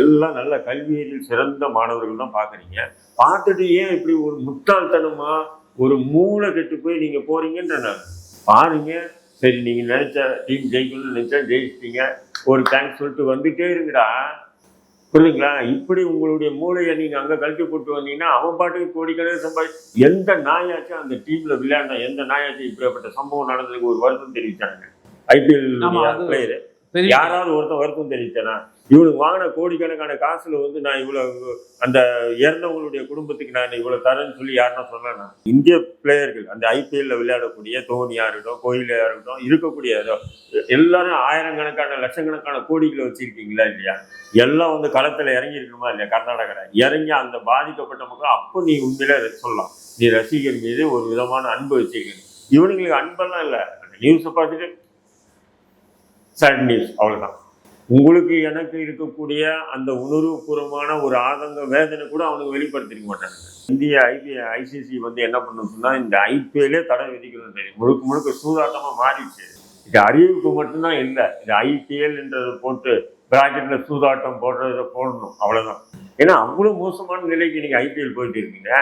எல்லாம் நல்ல கல்வியறிவில் சிறந்த மாணவர்கள் தான் பார்க்குறீங்க. பார்த்துட்டு ஏன் இப்படி ஒரு முட்டாள்தனமா ஒரு மூளை கெட்டு போய் நீங்க போறீங்கன்ற நான் பாருங்க. சரி நீங்க நினைச்ச டீம் ஜெயிக்கணும்னு நினைச்சா ஜெயிச்சிட்டீங்க. ஒரு தேங்க்ஸ் சொல்லிட்டு வந்துட்டே இருங்கடா. புரியுதுங்களா? இப்படி உங்களுடைய மூளையை நீங்க அங்க கழட்டி போட்டு வந்தீங்கன்னா அவன் பாட்டுக்கு கோடிக்கணக்கில் சம்பாதி எந்த நாயாச்சும் அந்த டீம்ல விளையாடின எந்த நாயாச்சும் இப்படிப்பட்ட சம்பவம் நடந்ததுக்கு ஒரு வருத்தம் தெரிவிச்சாங்க. ஐபிஎல் பிளேயர் யாராவது ஒருத்தன் வருத்தம் தெரிவிச்சானா? இவனுக்கு வாங்கின கோடிக்கணக்கான காசுல வந்து நான் இவ்வளவு அந்த இறந்தவங்களுடைய குடும்பத்துக்கு நான் இவ்வளவு தரேன்னு சொல்லி யாருன்னா சொல்லலாம் இந்திய பிளேயர்கள் அந்த ஐபிஎல்ல விளையாடக்கூடிய தோனியா இருக்கட்டும் கோயிலா இருக்கட்டும் இருக்கக்கூடிய எல்லாரும் ஆயிரக்கணக்கான லட்சக்கணக்கான கோடிகளை வச்சிருக்கீங்களா இல்லையா? எல்லாம் வந்து களத்துல இறங்கி இருக்கணுமா இல்லையா? கர்நாடகாவில் இறங்கி அந்த பாதிக்கப்பட்ட மக்கள் அப்போ நீ உண்மையில சொல்லலாம். நீ ரசிகர் மீது ஒரு விதமான அன்பு வச்சிருக்கீங்க. இவனுங்களுக்கு அன்பெல்லாம் இல்லை. அந்த நியூஸை பார்த்துட்டு சேட் நியூஸ் அவ்வளவுதான். உங்களுக்கு எனக்கு இருக்கக்கூடிய அந்த உணர்வுபூர்வமான ஒரு ஆதங்க வேதனை கூட அவனுக்கு வெளிப்படுத்திக்க மாட்டாங்க. இந்திய ஐபி ஐசிசி வந்து என்ன பண்ணுச்சுன்னா இந்த ஐபிஎல்லே தடை விதிக்கணும் தெரியும். முழுக்க முழுக்க சூதாட்டமாக மாறிடுச்சு. இது அறிவுக்கு மட்டும்தான் இல்லை. இது ஐபிஎல் என்றதை போட்டு பிராக்கெட்டில் சூதாட்டம் போடுறத போடணும். அவ்வளோதான் ஏன்னா அவ்வளோ மோசமான நிலைக்கு நீங்கள் ஐபிஎல் போயிட்டு இருக்கீங்க.